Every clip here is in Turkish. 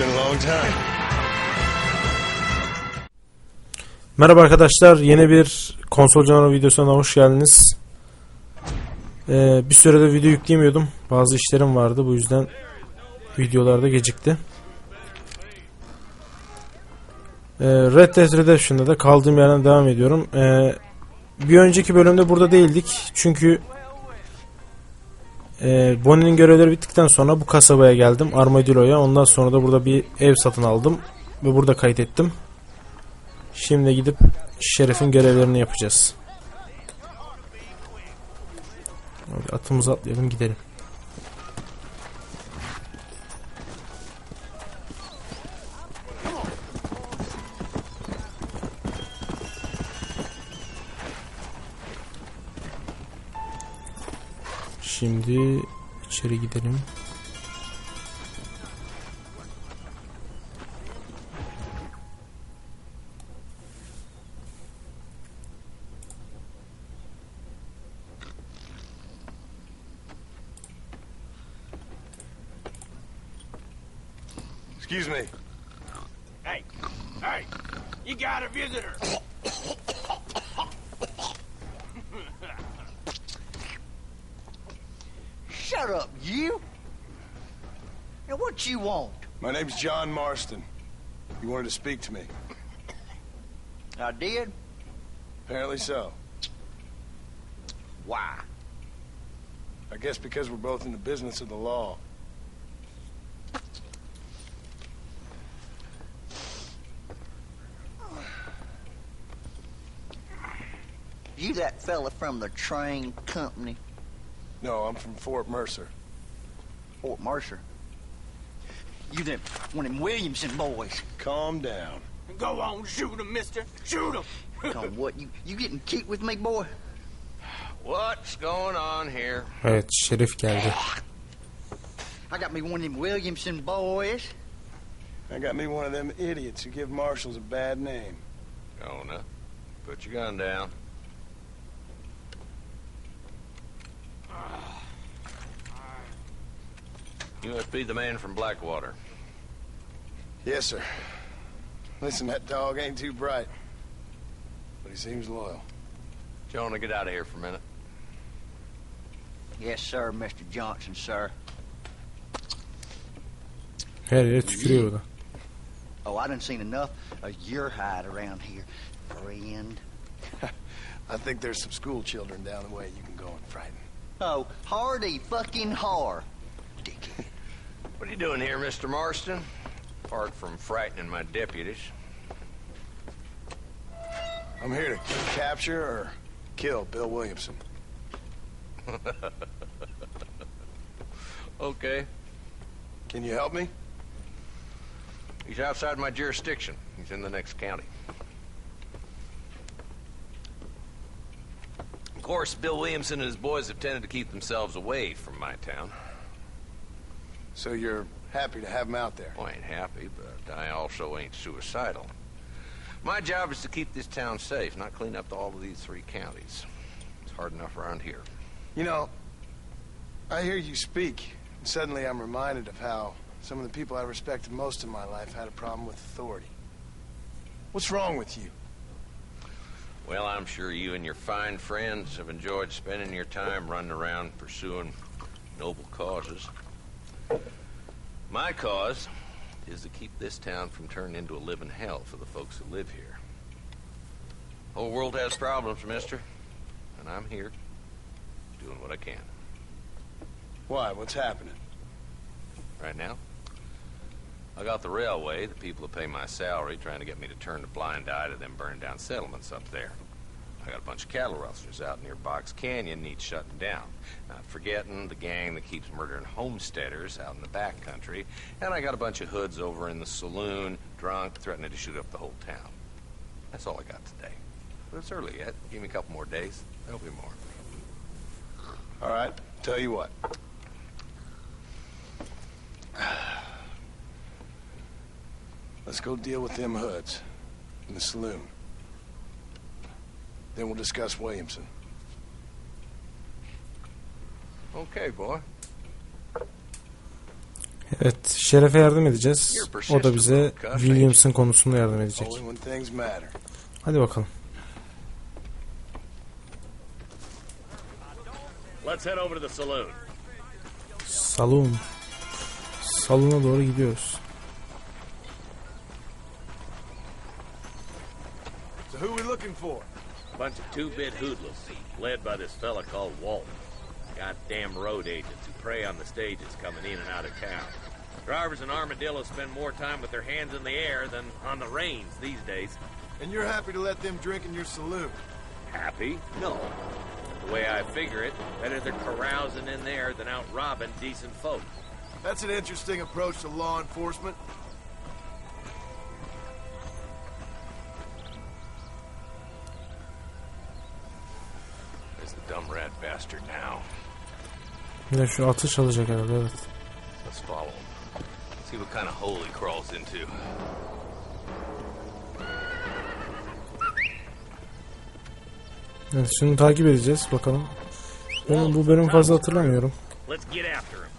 been a long time. Merhaba arkadaşlar, yeni bir konsol canavarı videosuna hoş geldiniz. Ee, bir sürede video yükleyemiyordum. Bazı işlerim vardı, bu yüzden videolarda gecikti. Ee, Red Dead Redemption'da da kaldığım yerden devam ediyorum. Ee, bir önceki bölümde burada değildik. Çünkü e, Bonnie'nin görevleri bittikten sonra bu kasabaya geldim. Armadillo'ya. Ondan sonra da burada bir ev satın aldım. Ve burada kaydettim. Şimdi gidip Şeref'in görevlerini yapacağız. Atımızı atlayalım gidelim. Şimdi içeri gidelim. Excuse me. Hey, hey, you got a visitor. Shut up, you! Now what you want? My name's John Marston. You wanted to speak to me. I did? Apparently so. Why? I guess because we're both in the business of the law. You that fella from the train company, No, I'm from Fort Mercer. Fort Mercer? You them one of them Williamson boys. Calm down. Go on, shoot him, mister. Shoot him. Come what, you, you getting cute with me, boy? What's going on here? Evet Şerif geldi. I got me one of them Williamson boys. I got me one of them idiots who give marshals a bad name. Jonah, put your gun down. You must be the man from Blackwater. Yes, sir. Listen, that dog ain't too bright. But he seems loyal. Jonah, get out of here for a minute. Yes, sir, Mr. Johnson, sir. Her it's tükürüyor o da. Oh, I done seen enough of your hide around here, friend. I think there's some school children down the way you can go and frighten. Oh, hardy fucking har. Dickhead. What are you doing here, Mr. Marston? Apart from frightening my deputies. I'm here to capture or kill Bill Williamson. Okay. Can you help me? He's outside my jurisdiction. He's in the next county. Of course, Bill Williamson and his boys have tended to keep themselves away from my town. So you're happy to have him out there? Well, I ain't happy, but I also ain't suicidal. My job is to keep this town safe, not clean up all of these three counties. It's hard enough around here. You know, I hear you speak, and suddenly I'm reminded of how some of the people I respected most in my life had a problem with authority. What's wrong with you? Well, I'm sure you and your fine friends have enjoyed spending your time running around pursuing noble causes. My cause is to keep this town from turning into a living hell for the folks who live here. Whole world has problems, mister, and I'm here doing what I can. Why? What's happening? Right now, I got the railway, the people who pay my salary, trying to get me to turn a blind eye to them burned down settlements up there. I got a bunch of cattle rustlers out near Box Canyon needs shutting down. Not forgetting the gang that keeps murdering homesteaders out in the back country. And I got a bunch of hoods over in the saloon, drunk, threatening to shoot up the whole town. That's all I got today. But it's early yet. Give me a couple more days. There'll be more. All right, tell you what. Let's go deal with them hoods in the saloon. Then we'll discuss Williamson. Okay, boy. Evet, Şeref'e yardım edeceğiz. O da bize Williams'ın konusunda yardım edecek. Only when things matter. Hadi bakalım. Let's head over to the saloon. Salon. Salona doğru gidiyoruz. So who we looking for? Bunch of two-bit hoodlums, led by this fella called Walt. Goddamn road agents who prey on the stages coming in and out of town. Drivers in Armadillo spend more time with their hands in the air than on the reins these days. And you're happy to let them drink in your saloon? Happy? No. The way I figure it, better they're carousing in there than out robbing decent folk. That's an interesting approach to law enforcement. There's the dumb rat bastard now. De şu atı çalacak herhalde evet. Let's follow him. See what kind of hole he crawls into. Evet şunu takip edeceğiz bakalım. Ben bu bölümü fazla hatırlamıyorum. Let's get after him.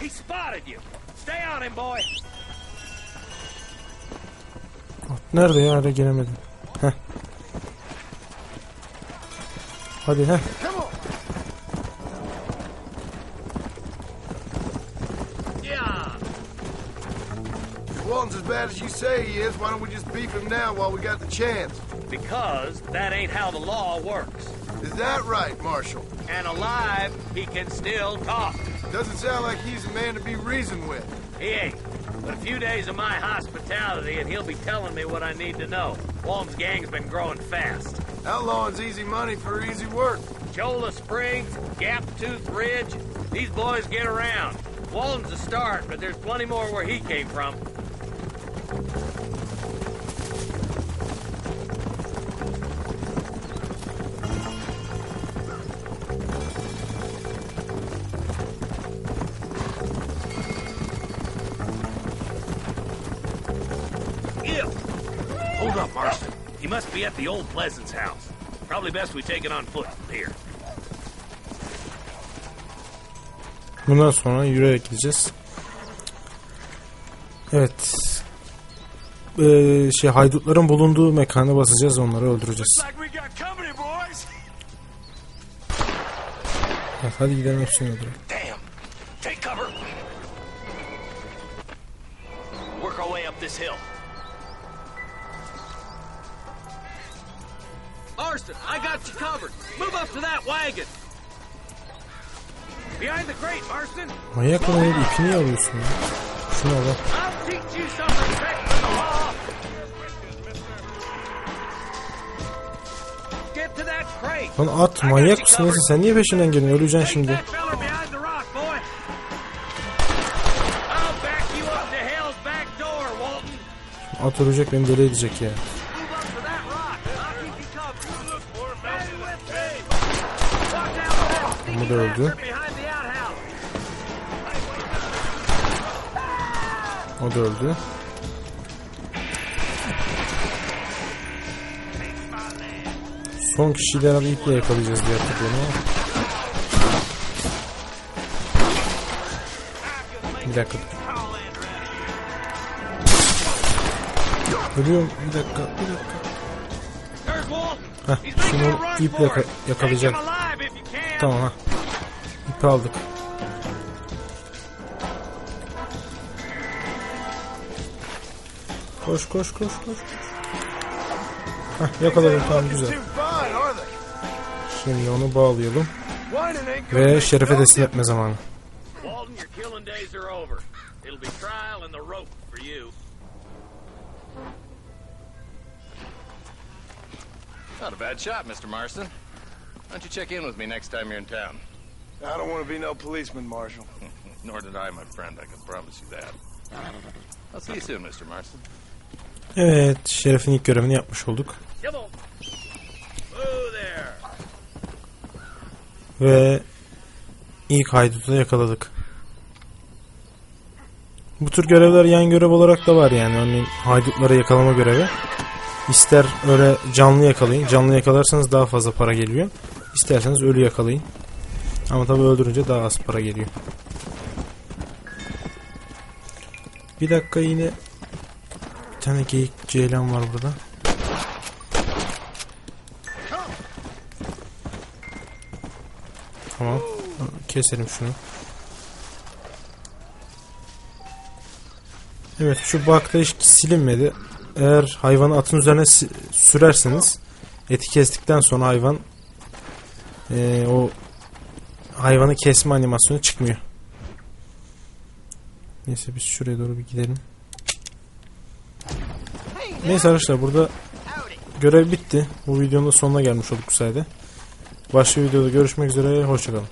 He spotted you. Stay on him, boy. At nerede ya hala gelemedim. Hadi heh. Come on! Yeah. If Walton's as bad as you say he is, why don't we just beef him now while we got the chance? Because that ain't how the law works. Is that right, Marshal? And alive, he can still talk. Doesn't sound like he's a man to be reasoned with. He ain't. But a few days of my hospitality, and he'll be telling me what I need to know. Walton's gang's been growing fast. Outlawing's easy money for easy work. Chola Springs, Gap Tooth Ridge, these boys get around. Walton's a start, but there's plenty more where he came from. Ew! Hold up, Marston. He must be at the old Pleasance house. Probably best we take it on foot from here. Bundan sonra yürüyerek gideceğiz. Evet. Ee, şey haydutların bulunduğu mekana basacağız onları öldüreceğiz. Evet, hadi gidelim hepsini öldürelim. Damn. Take cover. Work our way up this hill. Marston, I got you covered. Move up to that wagon. Behind the crate, Marston. Manyak mı neydi? İpini niye alıyorsun ya? Şunu al al. I'll teach you some respect for the law. Get to that crate. Lan at manyak mısın neyse sen niye peşinden geliyorsun? Öleceksin şimdi. At ölecek beni deli edecek ya. Sneaky da öldü. O da öldü. Son kişiyi de herhalde iple yakalayacağız diye hatırlıyorum ama. Bir dakika. Ölüyorum. Bir dakika. Bir dakika. Heh, şunu iple yaka- yakalayacağım. Tamam ha. İpi aldık. Koş koş koş koş. Heh, yakaladım tamam güzel. Şimdi onu bağlayalım. Ve şerefe teslim etme zamanı. Not a bad shot, Mr. Marston. Why don't you check in with me next time you're in town? I don't want to be no policeman, Marshal. Nor did I, my friend. I can promise you that. I'll see you soon, Mr. Marston. Evet, şerefin ilk görevini yapmış olduk. Ve ilk haydutu da yakaladık. Bu tür görevler yan görev olarak da var yani. Örneğin haydutları yakalama görevi. İster öyle canlı yakalayın. Canlı yakalarsanız daha fazla para geliyor. İsterseniz ölü yakalayın. Ama tabii öldürünce daha az para geliyor. Bir dakika yine bir tane geyik ceylan var burada. Tamam. Keselim şunu. Evet şu bakta hiç silinmedi. Eğer hayvanı atın üzerine sürerseniz eti kestikten sonra hayvan eee, o hayvanı kesme animasyonu çıkmıyor. Neyse biz şuraya doğru bir gidelim. Neyse arkadaşlar burada görev bitti. Bu videonun da sonuna gelmiş olduk bu sayede. Başka videoda görüşmek üzere. Hoşçakalın.